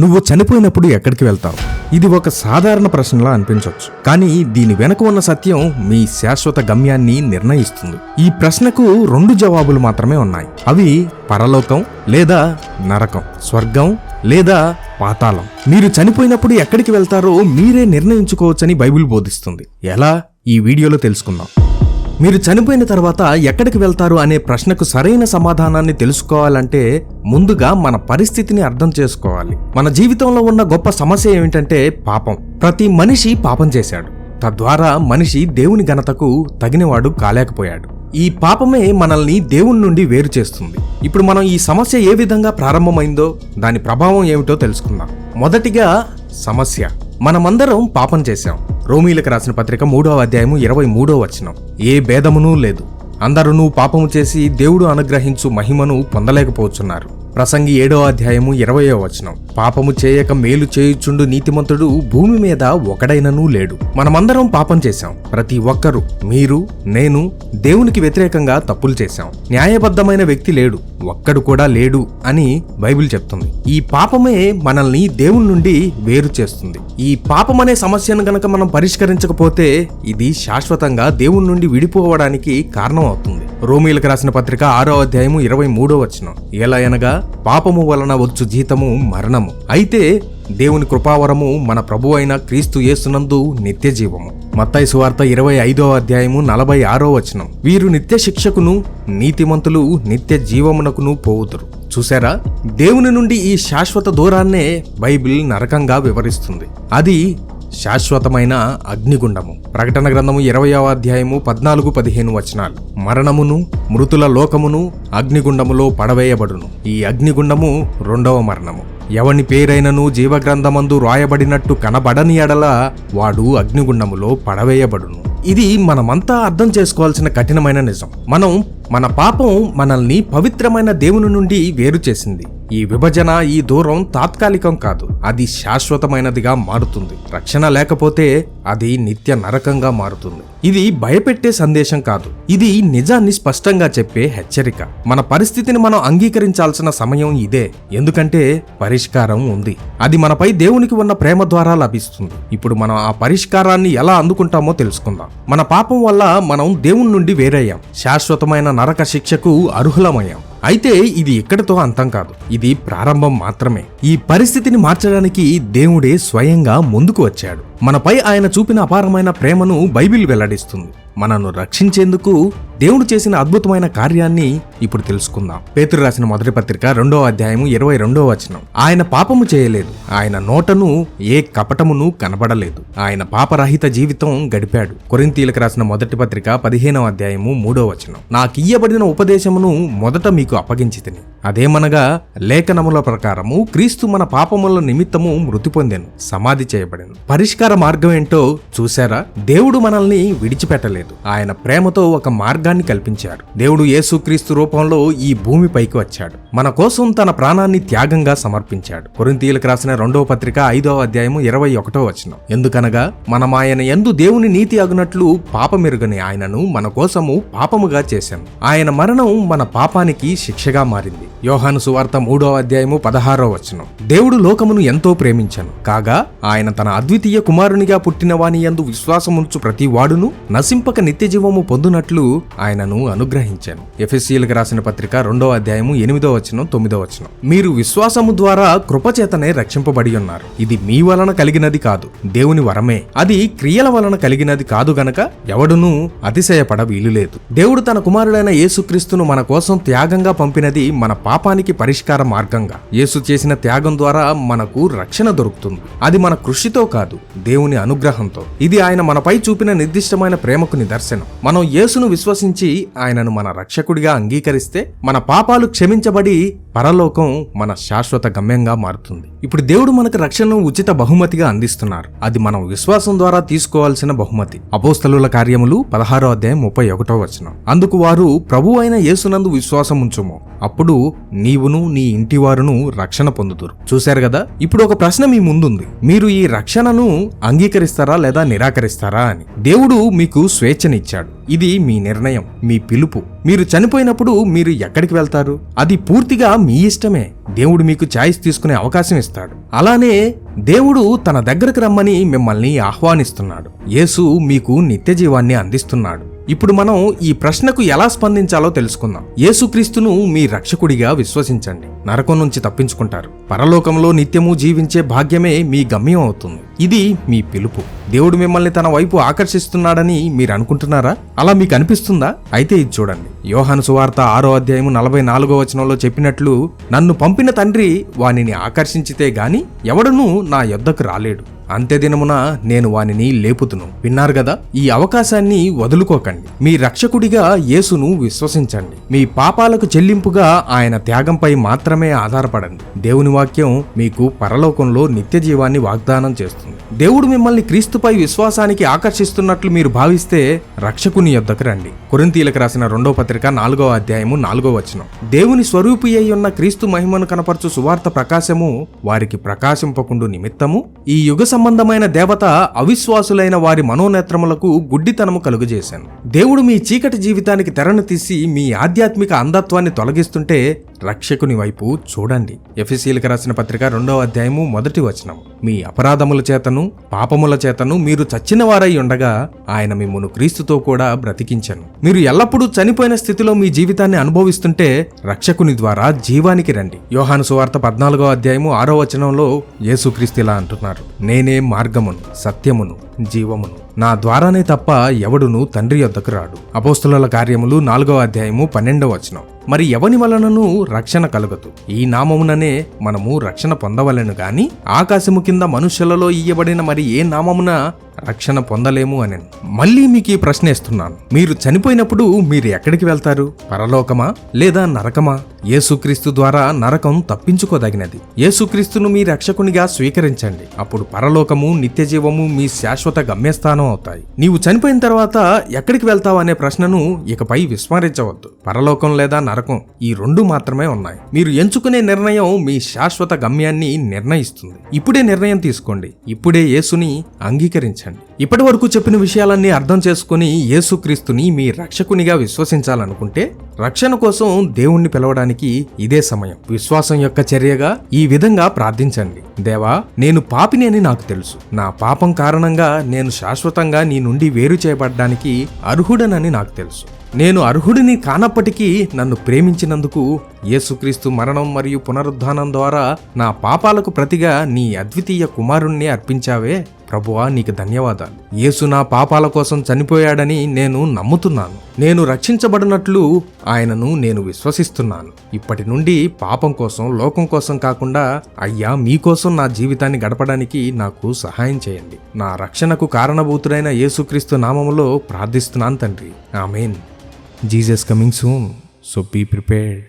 నువ్వు చనిపోయినప్పుడు ఎక్కడికి వెళ్తావు? ఇది ఒక సాధారణ ప్రశ్నలా అనిపించవచ్చు కానీ దీని వెనుక ఉన్న సత్యం మీ శాశ్వత గమ్యాన్ని నిర్ణయిస్తుంది. ఈ ప్రశ్నకు రెండు జవాబులు మాత్రమే ఉన్నాయి. అవి పరలోకం లేదా నరకం స్వర్గం లేదా పాతాళం. మీరు చనిపోయినప్పుడు ఎక్కడికి వెళ్తారో మీరే నిర్ణయించుకోవచ్చని బైబిల్ బోధిస్తుంది. ఎలా? ఈ వీడియోలో తెలుసుకుందాం. మీరు చనిపోయిన తర్వాత ఎక్కడికి వెళ్తారు అనే ప్రశ్నకు సరైన సమాధానాన్ని తెలుసుకోవాలంటే ముందుగా మన పరిస్థితిని అర్థం చేసుకోవాలి. మన జీవితంలో ఉన్న గొప్ప సమస్య ఏమిటంటే పాపం. ప్రతి మనిషి పాపం చేశాడు. తద్వారా మనిషి దేవుని ఘనతకు తగినవాడు కాలేకపోయాడు. ఈ పాపమే మనల్ని దేవుని నుండి వేరు చేస్తుంది. ఇప్పుడు మనం ఈ సమస్య ఏ విధంగా ప్రారంభమైందో దాని ప్రభావం ఏమిటో తెలుసుకుందాం. మొదటిగా సమస్య. మనమందరం పాపం చేశాం. రోమీలకు రాసిన పత్రిక మూడవ అధ్యాయము ఇరవై మూడో వచనం. ఏ భేదమునూ లేదు. అందరూ పాపము చేసి దేవుడు అనుగ్రహించు మహిమను పొందలేకపోతున్నారు. ప్రసంగి ఏడో అధ్యాయము ఇరవయో వచనం. పాపము చేయక మేలు చేయుచుండు నీతిమంతుడు భూమి మీద ఒకడైననూ లేడు. మనమందరం పాపం చేశాం. ప్రతి ఒక్కరూ మీరు నేను దేవునికి వ్యతిరేకంగా తప్పులు చేశాం. న్యాయబద్ధమైన వ్యక్తి లేడు. ఒక్కడు కూడా లేడు అని బైబిల్ చెప్తుంది. ఈ పాపమే మనల్ని దేవుని నుండి వేరు చేస్తుంది. ఈ పాపం అనే సమస్యను గనక మనం పరిష్కరించకపోతే ఇది శాశ్వతంగా దేవుని నుండి విడిపోవడానికి కారణం అవుతుంది రోమీలకు రాసిన పత్రిక ఆరో అధ్యాయము ఇరవై మూడో వచనం. ఎలా అనగా పాపము వలన వచ్చు జీతము మరణము. అయితే దేవుని కృపావరము మన ప్రభు అయిన క్రీస్తు యేసునందు నిత్య జీవము మత్తాయి సువార్త ఇరవై ఐదో అధ్యాయము నలభై ఆరో వచనం. వీరు నిత్య శిక్షకును నీతిమంతులు నిత్య జీవమునకును పోవుతురు చూసారా దేవుని నుండి ఈ శాశ్వత దూరాన్నే బైబిల్ నరకంగా వివరిస్తుంది. అది శాశ్వతమైన అగ్నిగుండము. ప్రకటన గ్రంథము ఇరవయవ అధ్యాయము పద్నాలుగు పదిహేను వచనాలు. మరణమును మృతుల లోకమును అగ్నిగుండములో పడవేయబడును. ఈ అగ్నిగుండము రెండవ మరణము. ఎవని పేరైనను జీవగ్రంథమందు రాయబడినట్టు కనబడని ఎడల వాడు అగ్నిగుండములో పడవేయబడును. ఇది మనమంతా అర్థం చేసుకోవాల్సిన కఠినమైన నిజం. మనం మన పాపం మనల్ని పవిత్రమైన దేవుని నుండి వేరు చేసింది. ఈ విభజన ఈ దూరం తాత్కాలికం కాదు. అది శాశ్వతమైనదిగా మారుతుంది. రక్షణ లేకపోతే అది నిత్య నరకంగా మారుతుంది. ఇది భయపెట్టే సందేశం కాదు. ఇది నిజాన్ని స్పష్టంగా చెప్పే హెచ్చరిక. మన పరిస్థితిని మనం అంగీకరించాల్సిన సమయం ఇదే. ఎందుకంటే పరిష్కారం ఉంది. అది మనపై దేవునికి ఉన్న ప్రేమ ద్వారా లభిస్తుంది. ఇప్పుడు మనం ఆ పరిష్కారాన్ని ఎలా అందుకుంటామో తెలుసుకుందాం. మన పాపం వల్ల మనం దేవుని నుండి వేరయ్యాం. శాశ్వతమైన నరక శిక్షకు అర్హులమయ్యాం. అయితే ఇది ఎక్కడితో అంతం కాదు. ఇది ప్రారంభం మాత్రమే. ఈ పరిస్థితిని మార్చడానికి దేవుడే స్వయంగా ముందుకు వచ్చాడు. మనపై ఆయన చూపిన అపారమైన ప్రేమను బైబిల్ వెల్లడిస్తుంది. మనను రక్షించేందుకు దేవుడు చేసిన అద్భుతమైన కార్యాన్ని ఇప్పుడు తెలుసుకుందాం. పేతురు రాసిన మొదటి పత్రిక రెండో అధ్యాయము ఇరవై రెండో వచనం. ఆయన పాపము చేయలేదు. ఆయన నోటను ఏ కపటమును కనబడలేదు. ఆయన పాపరహిత జీవితం గడిపాడు. కొరింతీలకు రాసిన మొదటి పత్రిక పదిహేనవ అధ్యాయము మూడో వచనం. నాకు ఇయ్యబడిన ఉపదేశమును మొదట మీకు అప్పగించి తిని. అదేమనగా లేఖనముల ప్రకారము క్రీస్తు మన పాపముల నిమిత్తము మృతి పొందాను సమాధి చేయబడెను. పరిష్కార మార్గం ఏంటో చూశారా? దేవుడు మనల్ని విడిచిపెట్టలేదు. ఆయన ప్రేమతో ఒక మార్గాన్ని కల్పించారు దేవుడు యేసుక్రీస్తు రూపంలో ఈ భూమిపైకి వచ్చాడు. మన కోసం తన ప్రాణాన్ని త్యాగంగా సమర్పించాడు. కొరింతీయులకు రాసిన రెండవ పత్రిక ఐదవ అధ్యాయము ఇరవై ఒకటో వచనం. ఎందుకనగా మనం ఆయన ఎందు దేవుని నీతి అగునట్లు పాపమెరుగని ఆయనను మన కోసము పాపముగా చేశాం. ఆయన మరణం మన పాపానికి శిక్షగా మారింది. యోహాను సువార్త మూడో అధ్యాయము పదహారో వచనం. దేవుడు లోకమును ఎంతో ప్రేమించను. కాగా ఆయన తన అద్వితీయ కుమారునిగా పుట్టిన వాని యందు విశ్వాసముంచు ప్రతి వాడును నశింపక నిత్య జీవము పొందునట్లు ఆయనను అనుగ్రహించాను. ఎఫ్ఎస్సీలకు రాసిన పత్రిక రెండో అధ్యాయము ఎనిమిదో వచనం తొమ్మిదో వచనం. మీరు విశ్వాసము ద్వారా కృపచేతనే రక్షింపబడి ఉన్నారు. ఇది మీ వలన కలిగినది కాదు దేవుని వరమే. అది క్రియల వలన కలిగినది కాదు గనక ఎవడునూ అతిశయపడ వీలులేదు. దేవుడు తన కుమారుడైన యేసుక్రీస్తును మన కోసం త్యాగంగా పంపినది మన పాపానికి పరిష్కార మార్గంగా యేసు చేసిన త్యాగం ద్వారా మనకు రక్షణ దొరుకుతుంది. అది మన కృషితో కాదు దేవుని అనుగ్రహంతో. ఇది ఆయన మనపై చూపిన నిర్దిష్టమైన ప్రేమకు నిదర్శనం. మనం యేసును విశ్వసించి ఆయనను మన రక్షకుడిగా అంగీకరిస్తే మన పాపాలు క్షమించబడి పరలోకం మన శాశ్వత గమ్యంగా మారుతుంది. ఇప్పుడు దేవుడు మనకు రక్షణను ఉచిత బహుమతిగా అందిస్తున్నారు. అది మనం విశ్వాసం ద్వారా తీసుకోవాల్సిన బహుమతి. అపోస్తలుల కార్యములు పదహారో అధ్యాయం ముప్పై ఒకటో వచనం. అందుకు వారు ప్రభు అయిన యేసునందు విశ్వాసం ఉంచుము అప్పుడు నీవును నీ ఇంటివారును రక్షణ పొందుతురు చూశారు కదా? ఇప్పుడు ఒక ప్రశ్న మీ ముందుంది. మీరు ఈ రక్షణను అంగీకరిస్తారా లేదా నిరాకరిస్తారా అని. దేవుడు మీకు స్వేచ్ఛనిచ్చాడు. ఇది మీ నిర్ణయం మీ పిలుపు. మీరు చనిపోయినప్పుడు మీరు ఎక్కడికి వెళ్తారు? అది పూర్తిగా మీ ఇష్టమే. దేవుడు మీకు ఛాయిస్ తీసుకునే అవకాశం ఇస్తాడు. అలానే దేవుడు తన దగ్గరకు రమ్మని మిమ్మల్ని ఆహ్వానిస్తున్నాడు. యేసు మీకు నిత్య జీవాన్ని అందిస్తున్నాడు. ఇప్పుడు మనం ఈ ప్రశ్నకు ఎలా స్పందించాలో తెలుసుకుందాం. యేసుక్రీస్తును మీ రక్షకుడిగా విశ్వసించండి. నరకం నుంచి తప్పించుకుంటారు. పరలోకంలో నిత్యము జీవించే భాగ్యమే మీ గమ్యం అవుతుంది. ఇది మీ పిలుపు. దేవుడు మిమ్మల్ని తన వైపు ఆకర్షిస్తున్నాడని మీరు అనుకుంటున్నారా? అలా మీకు అనిపిస్తుందా? అయితే ఇది చూడండి. యోహాను సువార్త ఆరో అధ్యాయము నలభై నాలుగో వచనంలో చెప్పినట్లు నన్ను పంపిన తండ్రి వానిని ఆకర్షించితే గాని ఎవడునూ నా యొద్దకు రాలేడు. అంత్యదినమున నేను వానిని లేపుతును. విన్నారు కదా ఈ అవకాశాన్ని వదులుకోకండి. మీ రక్షకుడిగా యేసును విశ్వసించండి. మీ పాపాలకు చెల్లింపుగా ఆయన త్యాగంపై మాత్రమే ఆధారపడండి. దేవుని వాక్యం మీకు పరలోకంలో నిత్య జీవాన్ని వాగ్దానం చేస్తుంది. దేవుడు మిమ్మల్ని క్రీస్తుపై విశ్వాసానికి ఆకర్షిస్తున్నట్లు మీరు భావిస్తే రక్షకుని యొద్దకు రండి. కొరింతీలకు రాసిన రెండో పత్రిక నాలుగో అధ్యాయము నాలుగో వచనం. దేవుని స్వరూపి అయి ఉన్న క్రీస్తు మహిమను కనపరచు సువార్త ప్రకాశము వారికి ప్రకాశింపకుండు నిమిత్తము. ఈ యుగ సంబంధమైన దేవత అవిశ్వాసులైన వారి మనోనేత్రములకు గుడ్డితనము కలుగజేశాను. దేవుడు మీ చీకటి జీవితానికి తెరను తీసి మీ ఆధ్యాత్మిక అంధత్వాన్ని తొలగిస్తుంటే రక్షకుని వైపు చూడండి. ఎఫ్ఎసీలకు రాసిన పత్రిక రెండవ అధ్యాయము మొదటి వచనం మీ అపరాధముల చేతను పాపముల చేతను మీరు చచ్చిన వారై ఉండగా ఆయన మిమ్మును క్రీస్తుతో కూడా బ్రతికించను. మీరు ఎల్లప్పుడూ చనిపోయిన స్థితిలో మీ జీవితాన్ని అనుభవిస్తుంటే రక్షకుని ద్వారా జీవానికి రండి. యోహాను సువార్త పద్నాలుగో అధ్యాయము ఆరో వచనంలో యేసుక్రీస్తు ఇలా అంటున్నారు నేనే మార్గమును సత్యమును జీవమును. నా ద్వారానే తప్ప ఎవడును తండ్రి యొద్దకు రాడు. అపోస్తుల కార్యములు నాలుగవ అధ్యాయము పన్నెండవ వచనం. మరి ఎవని వలనను రక్షణ కలుగదు? ఈ నామముననే మనము రక్షణ పొందవలెను గాని ఆకాశము కింద మనుష్యులలో ఇయ్యబడిన మరి ఏ నామమున రక్షణ పొందలేము అని మళ్ళీ మీకు ఈ ప్రశ్న ఇస్తున్నాను మీరు చనిపోయినప్పుడు మీరు ఎక్కడికి వెళ్తారు? పరలోకమా? లేదా నరకమా? యేసుక్రీస్తు ద్వారా నరకం తప్పించుకోదగినది. యేసుక్రీస్తును మీ రక్షకునిగా స్వీకరించండి. అప్పుడు పరలోకము నిత్యజీవము మీ శాశ్వత గమ్యస్థానం అవుతాయి. నీవు చనిపోయిన తర్వాత ఎక్కడికి వెళ్తావు అనే ప్రశ్నను ఇకపై విస్మరించవద్దు. పరలోకం లేదా నరకం ఈ రెండు మాత్రమే ఉన్నాయి. మీరు ఎంచుకునే నిర్ణయం మీ శాశ్వత గమ్యాన్ని నిర్ణయిస్తుంది. ఇప్పుడే నిర్ణయం తీసుకోండి. ఇప్పుడే యేసుని అంగీకరించండి. ఇప్పటి వరకు చెప్పిన విషయాలన్నీ అర్థం చేసుకుని యేసుక్రీస్తుని మీ రక్షకునిగా విశ్వసించాలనుకుంటే రక్షణ కోసం దేవుణ్ణి పిలవడానికి ఇదే సమయం. విశ్వాసం యొక్క చర్యగా ఈ విధంగా ప్రార్థించండి. దేవా నేను పాపిని అని నాకు తెలుసు. నా పాపం కారణంగా నేను శాశ్వతంగా నీ నుండి వేరు చేయబడడానికి అర్హుడనని నాకు తెలుసు. నేను అర్హుడిని కానప్పటికీ నన్ను ప్రేమించినందుకు యేసుక్రీస్తు మరణం మరియు పునరుద్ధానం ద్వారా నా పాపాలకు ప్రతిగా నీ అద్వితీయ కుమారుణ్ణి అర్పించావే. ప్రభువా నీకు ధన్యవాదాలు. యేసు నా పాపాల కోసం చనిపోయాడని నేను నమ్ముతున్నాను. నేను రక్షించబడినట్లు ఆయనను నేను విశ్వసిస్తున్నాను. ఇప్పటి నుండి పాపం కోసం లోకం కోసం కాకుండా అయ్యా మీకోసం నా జీవితాన్ని గడపడానికి నాకు సహాయం చేయండి. నా రక్షణకు కారణభూతుడైన యేసుక్రీస్తు నామములో ప్రార్థిస్తున్నాను తండ్రి. Amen. Jesus coming soon. So be prepared.